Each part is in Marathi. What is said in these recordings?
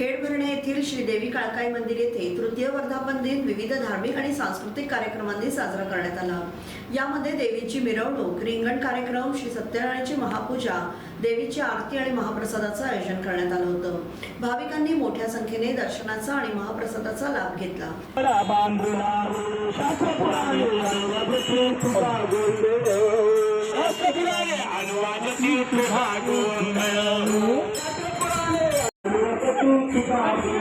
खेडभरणे येथील श्रीदेवी काळकाई मंदिर येथे तृतीय वर्धापन दिन विविध धार्मिक आणि सांस्कृतिक कार्यक्रमांनी साजरा करण्यात आला. यामध्ये देवीची मिरवणूक रिंगण कार्यक्रम श्री सत्यनारायणची महापूजा देवीची आरती आणि महाप्रसादाचं आयोजन करण्यात आलं होतं. भाविकांनी मोठ्या संख्येने दर्शनाचा आणि महाप्रसादाचा लाभ घेतला.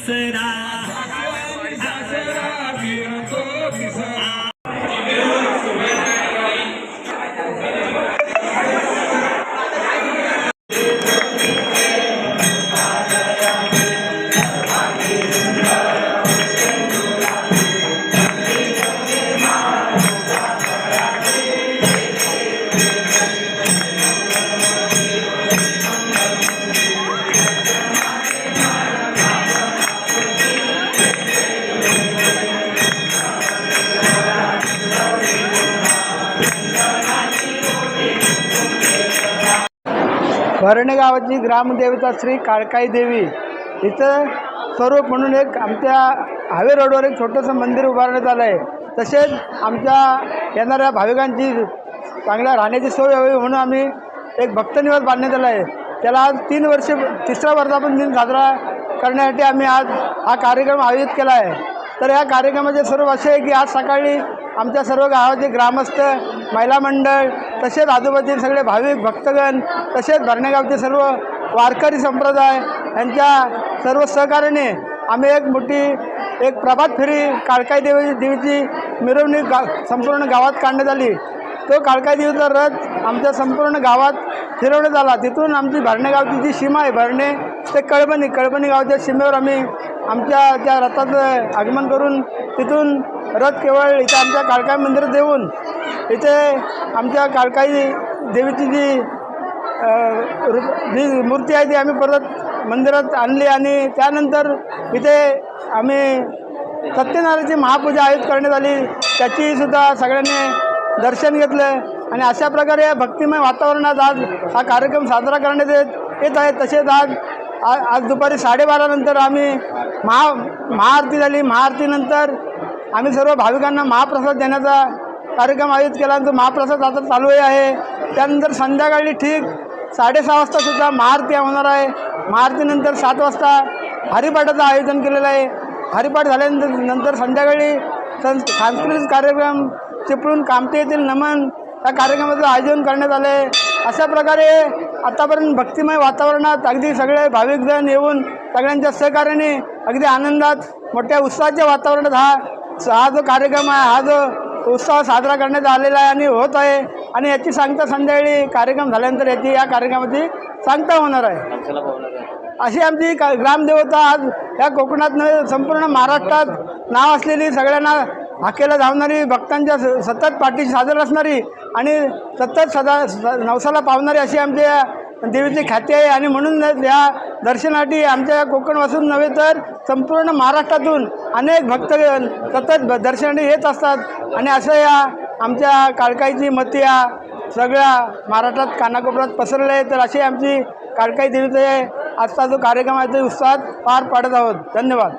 será. Será, será, será, será, será, será, será, será, será, भरणे गावाची ग्रामदेवता श्री काळकाई देवी. इथं स्वरूप म्हणून एक आमच्या हावे रोडवर एक छोटंसं मंदिर उभारण्यात आलं आहे. तसेच आमच्या येणाऱ्या भाविकांची चांगल्या राहण्याची सोय हवी म्हणून आम्ही एक भक्तनिवास बांधण्यात आला आहे. त्याला आज तीन वर्ष तिसरा वर्धापन दिन साजरा करण्यासाठी आम्ही आज हा कार्यक्रम आयोजित केला आहे. तर या कार्यक्रमाचे स्वरूप असे आहे की आज सकाळी आमच्या सर्व गावाचे ग्रामस्थ महिला मंडळ तसेच आजूबाजूचे सगळे भाविक भक्तगण तसेच भरणेगावचे सर्व वारकरी संप्रदाय यांच्या सर्व सहकार्याने आम्ही एक मोठी एक प्रभात फेरी काळकाई देवी देवीची मिरवणूक गा संपूर्ण गावात काढण्यात आली. तो काळकाई देवीचा रथ आमच्या संपूर्ण गावात फिरवण्यात आला. तिथून आमची भरणेगावची जी सीमा आहे भरणे ते कळबणी कळबणी गावच्या सीमेवर आम्ही आमच्या त्या रथाचं आगमन करून तिथून रथ केवळ इथं आमच्या काळकाई मंदिरात देऊन इथे आमच्या काळकाई देवीची जी रु- जी मूर्ती आहे ती आम्ही परत मंदिरात आणली आणि त्यानंतर इथे आम्ही सत्यनारायणची महापूजा आयोजित करण्यात आली. त्याचीसुद्धा सगळ्यांनी दर्शन घेतलं आणि अशा प्रकारे या भक्तिमय वातावरणात आज हा कार्यक्रम साजरा करण्यात येत येत आहे. तसेच आज आज दुपारी साडेबारानंतर आम्ही महा महाआरती झाली. महाआरतीनंतर आम्ही सर्व भाविकांना महाप्रसाद देण्याचा कार्यक्रम आयोजित केल्यानंतर महाप्रसाद आता चालू आहे. त्यानंतर संध्याकाळी ठीक साडेसहा वाजतासुद्धा महाआरती होणार आहे. महाआरतीनंतर सात वाजता हरिपाठाचं आयोजन केलेलं आहे. हरिपाठ झाल्यानंतर नंतर संध्याकाळी सं सांस्कृतिक कार्यक्रम चिपळून कामते येथील नमन या कार्यक्रमाचं आयोजन करण्यात आलं आहे. अशा प्रकारे आतापर्यंत भक्तिमय वातावरणात अगदी सगळे भाविकजण येऊन सगळ्यांच्या सहकार्याने अगदी आनंदात मोठ्या उत्साहाच्या वातावरणात हा हा जो कार्यक्रम आहे हा जो उत्सव साजरा करण्यात आलेला आहे आणि होत आहे. आणि याची सांगता संध्याकाळी कार्यक्रम झाल्यानंतर याची या कार्यक्रमाची सांगता होणार आहे. अशी आमची का ग्रामदेवता आज या कोकणात नव्हे संपूर्ण महाराष्ट्रात नाव असलेली सगळ्यांना हाकेला धावणारी भक्तांच्या स- सतत पाठीशी सादर असणारी आणि सतत सदा नवसाला पावणारी अशी आमच्या देवीची खाते आहे आणि म्हणून या दर्शनासाठी आमच्या कोकणपासून नव्हे तर संपूर्ण महाराष्ट्रातून अनेक भक्तगण सतत दर्शनासाठी येत असतात. आणि असं या आमच्या काळकाईची मती या सगळ्या महाराष्ट्रात कानाकोपऱ्यात पसरले आहे तर अशी आमची काळकाई देवीचे आजचा जो कार्यक्रम आहे ते उत्साहात पार पाडत आहोत. धन्यवाद.